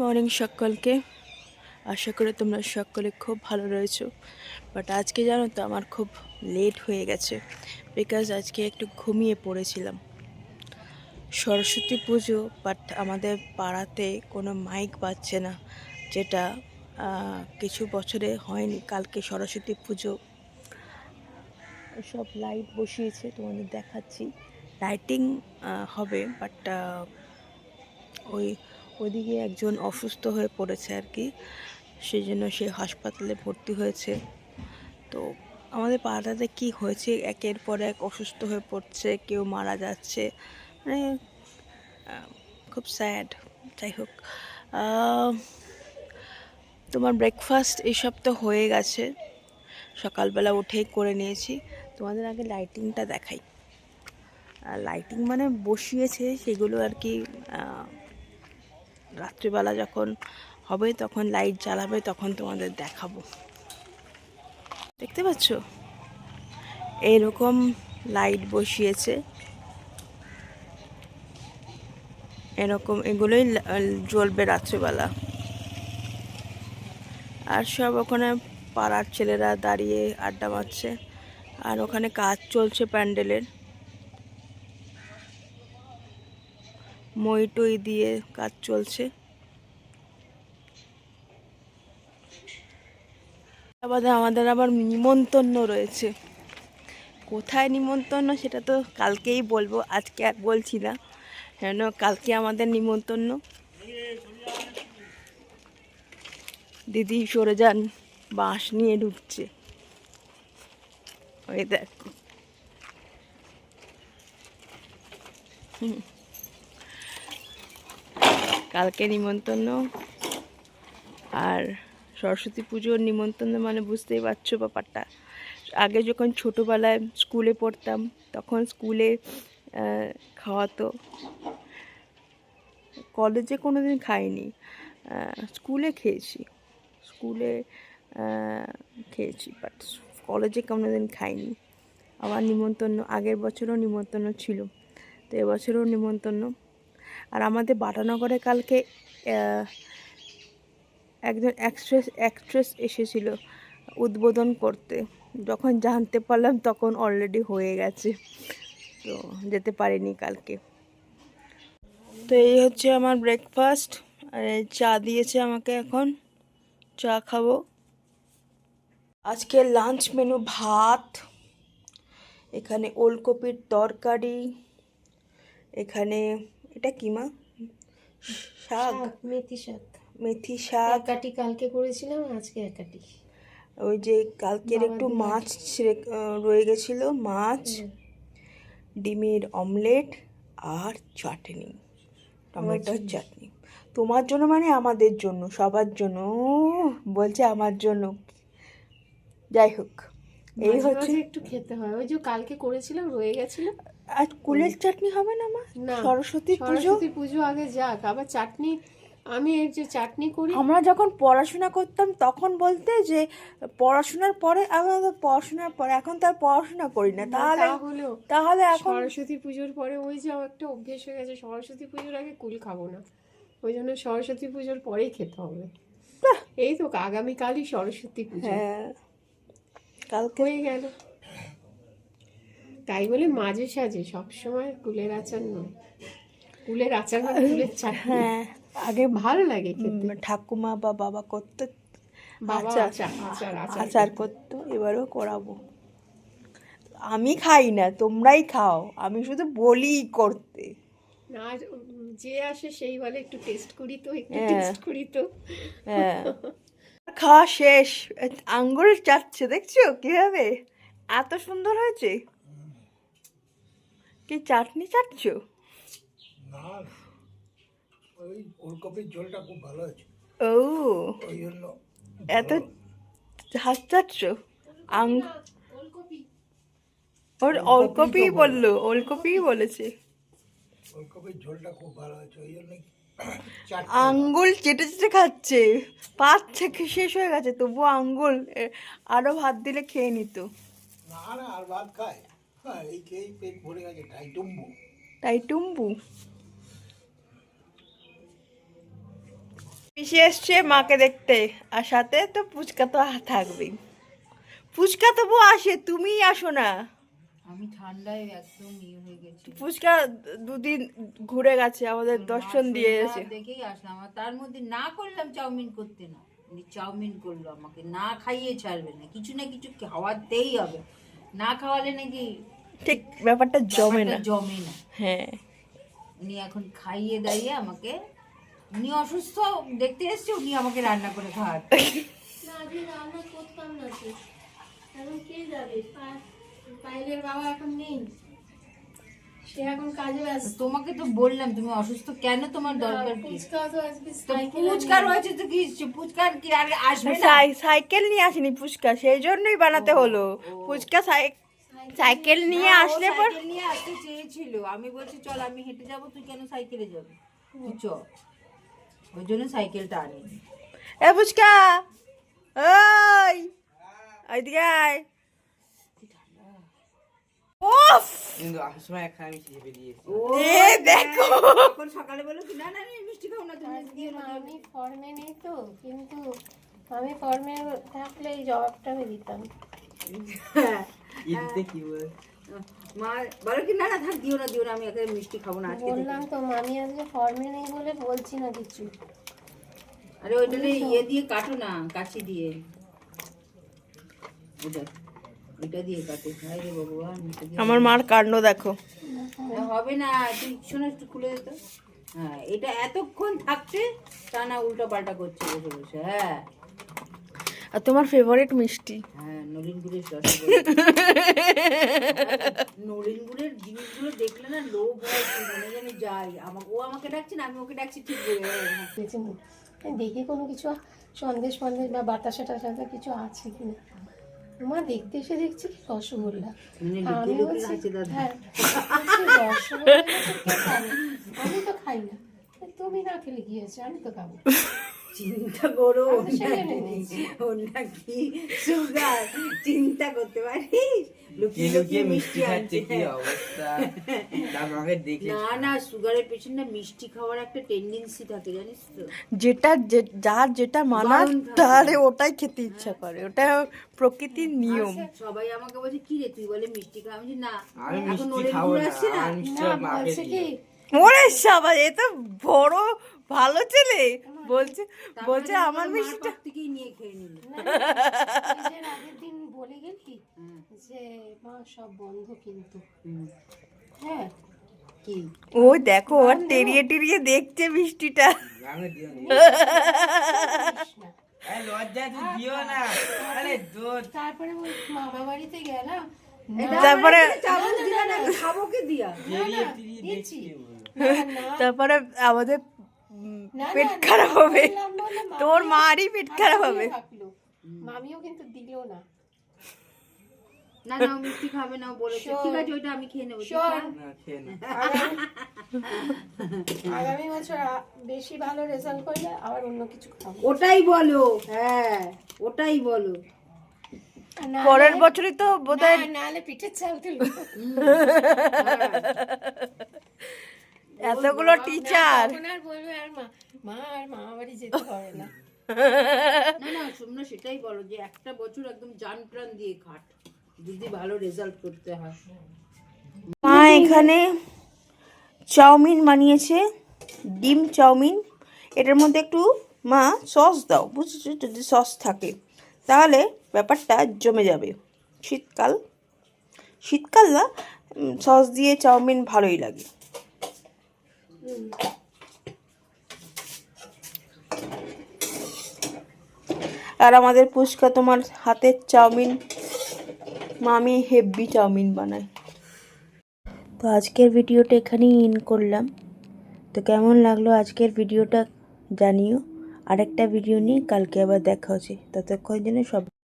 Morning সকলকে। আশা করি তোমরা সকলে খুব ভালো রয়েছো। বাট আজকে জানো তো আমার খুব লেট হয়ে গেছে। বিকজ আজকে একটু ঘুমিয়ে পড়েছিলাম। সরস্বতী পুজো, বাট আমাদের পাড়াতে কোনো মাইক বাজছে না, যেটা কিছু বছরে হয়নি। কালকে সরস্বতী পুজো। সব লাইট বসিয়েছে, তোমাদের দেখাচ্ছি। লাইটিং হবে, বাট ওই ওদিকে একজন অসুস্থ হয়ে পড়েছে আর কি। সেই জন্য সে হাসপাতালে ভর্তি হয়েছে। তো আমাদের পাড়াতে কি হয়েছে, একের পর এক অসুস্থ হয়ে পড়ছে, কেউ মারা যাচ্ছে মানে খুব স্যাড যাই হোক তোমার ব্রেকফাস্ট এইসব তো হয়ে গেছে। সকালবেলা উঠেই করে নিয়েছি। তোমাদের আগে লাইটিংটা দেখাই। লাইটিং মানে বসিয়েছে, সেগুলো আর কি রাত্রিবেলা যখন হবে, তখন লাইট জ্বালাবে, তখন তোমাদের দেখাবো। দেখতে পাচ্ছ? এরকম লাইট বসিয়েছে। এরকম এগুলোই জ্বলবে রাত্রিবেলা। আর সব ওখানে পাড়ার ছেলেরা দাঁড়িয়ে আড্ডা মারছে। আর ওখানে কাজ চলছে প্যান্ডেলের। মই টই দিয়ে কাজ চলছে। আমাদের আমাদের আবার নিমন্ত্রণ রয়েছে। কোথায় নিমন্ত্রণ? সেটা তো কালকেই বলব, আজকে আর বলছি না। কেন? কালকে আমাদের নিমন্ত্রণ। দিদি সরে যান, বাঁশ নিয়ে ঢুকছে। ওই দেখো। হুম। কালকে নিমন্ত্রণ। আর সরস্বতী পুজোর নিমন্ত্রণ মানে বুঝতেই পারছ ব্যাপারটা। আগে যখন ছোটোবেলায় স্কুলে পড়তাম, তখন স্কুলে খাওয়াতো। কলেজে কোনো দিন খাইনি স্কুলে খেয়েছি। স্কুলে খেয়েছি বাট কলেজে কোনো দিন খাইনি। আবার নিমন্ত্রণ, আগের বছরও নিমন্ত্রণ ছিল। তো এবছরও নিমন্ত্রণ। আর আমাদের বাটানগরে কালকে একজন অ্যাক্ট্রেস অ্যাক্ট্রেস এসেছিল উদ্বোধন করতে। যখন জানতে পারলাম তখন অলরেডি হয়ে গেছে। তো যেতে পারিনি কালকে। তো এই হচ্ছে আমার ব্রেকফাস্ট আর চা দিয়েছে আমাকে এখন। চা খাব। আজকে লাঞ্চ মেনু ভাত। এখানে ওলকপির তরকারি। এখানে এটা কি মা? শাক। মেথি শাক। মেথি শাক। একাটি কালকে করেছিলাম আজকে একাটি। ওই যে কালকের একটু মাছ রয়ে গেছিল মাছ ডিমের অমলেট আর চাটনি টমেটোর চাটনি। তোমার জন্য মানে আমাদের জন্য সবার জন্য বলছে আমার জন্য। যাই হোক এই হচ্ছে একটু খেতে হয়। ওই যে কালকে করেছিলাম রয়ে গেছিল। আর কুলের চাটনি হবে না মা? না সরস্বতী পুজো? সরস্বতী পুজো আগে যাক আবার চাটনি আমি এই যে চাটনি করি আমরা যখন পড়াশোনা করতাম তখন বলতে যে পড়াশোনার পরে আমরা পড়াশোনার পরে এখন তার পড়াশোনা করি না। তাহলে হলেও তাহলে এখন সরস্বতী পুজোর পরে ওই যে আমার একটা অভ্যেস হয়ে গেছে সরস্বতী পুজোর আগে কুল খাব না। ওই জন্য সরস্বতী পুজোর পরেই খেতে হবে। এই তো আগামীকালই সরস্বতী পুজো। হ্যাঁ। কালকে হয়ে গেল। তাই বলে মাঝে সাঝে সবসময় কুলের আচার নয়। কুলের আচার মানে কুলের চাটনি। হ্যাঁ আগে ভালো লাগে খেতে। ঠাকুমা বা বাবা করতো বাবা আচার করতো। এবারও করাবো। আমি খাই না তোমরাই খাও আমি শুধু বলি করতে। না যে আসে সেই বলে একটু টেস্ট করি তো একটু হ্যাঁ। টেস্ট করি তো। হ্যাঁ। খাওয়া শেষ আঙ্গুর চাচ্ছে দেখছ কীভাবে? এত সুন্দর হয়েছে। কি চাটনি চাটছো? না। ওই ওলকপির ঝোলটা খুব ভালো হয়েছে। ও। ওই জন্য এত হাত চাটছো? আং ওর ওলকপি বলল ওলকপি বলেছে। ওলকপির ঝোলটা খুব ভালো হয়েছে ওই জন্য আঙ্গুল চেটে চেটে খাচ্ছে। পাঁচ থেকে শেষ হয়ে গেছে তবুও আঙ্গুল এ, আরও ভাত দিলে খেয়ে নিত। না না আর ভাত খায়। হ্যাঁ এই খেয়েই পেট ভরে গেছে ঠাই টুম্বু। পিসি এসছে মাকে দেখতে আর সাথে তো পুচকা তো থাকবেই পুচকা তবু আসে তুমিই আসো না। আমি ঠান্ডায় একদম ইয়ে হয়ে গেছি। পুচকা দুদিন ঘুরে গেছে আমাদের দর্শন দিয়ে এসে। দেখেই আসলাম আর তার মধ্যে না করলাম চাউমিন করতে না। উনি চাউমিন করল আমাকে না খাইয়ে ছাড়বে না কিছু না কিছু খাওয়াতেই হবে। না খাওয়ালে নাকি ঠিক ব্যাপারটা জমে না। জমে না। হ্যাঁ। উনি এখন খাইয়ে দাইয়ে আমাকে উনি অসুস্থ দেখতে এসছে উনি আমাকে রান্না করে খাওয়াত না আজকে রান্না করতাম না তো। এখন কে যাবে? পাইলের বাবা এখন নেই। সে এখন কাজে ব্যস্ত। তোমাকে তো বললাম তুমি অসুস্থ কেন? তোমার দরকার কি? ফুচকা তো আজকে তো সাইকেল পুচকা রয়েছে তো কি? পুচকার কি আর আসবে না? সাই- সাইকেল নিয়ে আসেনি পুচকা সেই জন্যই বানাতে হলো। পুচকা সাই- সাইকেল নিয়ে আসলে পর সাইকেল নিয়ে আসতে চেয়েছিল। আমি বলছি চল আমি হেঁটে যাব তুই কেন সাইকেলে যাবি? তুই চ। ওই জন্য সাইকেলটা আনি এ পুচকা ওই! ওইদিকে আয়। উফ! কিন্তু আসার সময় একটা আমি চেপে দিয়েছি। এ দেখো! এখন সকালে বলো কি? না না আমি মিষ্টি খাব না তুমি আজকে আমি ফর্মে নেই তো কিন্তু আমি ফর্মে থাকলে এই জবাবটা আমি দিতাম। ঈদতে কি বল? মা বলো কি? না না থাক দিও না দিও না আমি একে মিষ্টি খাব না আজকে বললাম তো মামি আজকে ফর্মে নেই বলে বলছি না কিছু। আরে ওইটা ইয়ে দিয়ে কাটো না কাছি দিয়ে। ওইটা দিয়ে কাটো। হাই রে ভগবান আমার মার কাণ্ড দেখো। হবে না তুই শোনো একটু খুলে দিত হ্যাঁ এটা এতক্ষণ থাকতে তা না উল্টো পাল্টা করছে বসে বসে হ্যাঁ। আর তোমার ফেভারিট মিষ্টি? হ্যাঁ নলিন গুড়ের রসগোল্লা। নলিন গুড়ের জিনিসগুলো দেখলে না লোভ হয় মনে যেন যাই আমাকে ও আমাকে ডাকছে না আমি ওকে ডাকছি ঠিক দেখি কোনো কিছু সন্দেশ ফন্দেশ বা বাতাসা টাতাসা কিছু আছে কিনা। মা দেখতে এসে দেখছি কি রসগোল্লা। মানে আমি বলছি, হ্যাঁ, রসগোল্লা? আমি তো খাই না। তুমি না খেলে কি হয়েছে আমি তো খাব চিন্তা করো আমি নাকি সুগার চিন্তা করতে পারিস? কে লুকিয়ে মিষ্টি খাচ্ছে কি অবস্থা? আমাকে দেখে না না সুগারের পেশেন্ট না মিষ্টি খাওয়ার একটা টেন্ডেন্সি থাকে জানিস তো। যেটা যার যেটা থাকে। তাহলে ওটাই খেতে ইচ্ছা করে ওটা প্রকৃতির নিয়ম। সবাই আমাকে বলছে কি রে তুই বলে মিষ্টি খা আমি না আমি এখন মিষ্টি খাব না আমার মিষ্টি মাকে কি ওরে সবাই এ তো বড় ভালো ছেলে বলছে বলছে আমার মিষ্টিটা থেকেই নিয়ে খেয়ে নিল আগের দিন বলে গেলি যে মা সব বন্ধ কিন্তু হ্যাঁ কি দেখো আর টেরিয়ে টেরিয়ে দেখছে মিষ্টিটা তারপরে মামা বাড়িতে গেলাম তারপরে চামচ দিলা না খাব কে দিয়া দিচ্ছি। তারপরে আমাদের পেট খারাপ হবে। তোর মারই পেট খারাপ হবে। মামিও কিন্তু দিল না। না না মিষ্টি খাবে না বলেছে। ঠিক আছে ওইটা আমি খেয়ে নেব আগামী- বছর বেশি ভালো রেজাল্ট করলে আবার অন্য কিছু খাব। ওটাই বলো। হ্যাঁ ওটাই বলো। পরের বছরই তো বোধহয় না, নাহলে পিঠের চাল তুলবো। এতগুলো টিচার আর মা মা আর বাড়ি যেতে পারে না। না না সেটাই বলো যে একটা বছর একদম জান প্রাণ দিয়ে খাট যদি ভালো রেজাল্ট করতে হয়। মা এখানে চাউমিন বানিয়েছে ডিম চাউমিন। এটার মধ্যে একটু মা সস দাও বুঝেছ? যদি সস থাকে তাহলে ব্যাপারটা জমে যাবে। শীতকাল শীতকাল না সস দিয়ে চাউমিন ভালোই লাগে। আর আমাদের পুষ্কা তোমার হাতের চাউমিন, মামি হেভি চাউমিন বানায়। তো আজকের ভিডিওটা এখানেই ইন করলাম। তো কেমন লাগল আজকের ভিডিওটা জানিও। আরেকটা ভিডিও নিয়ে কালকে আবার দেখা হচ্ছে। ততক্ষণ জন্য সব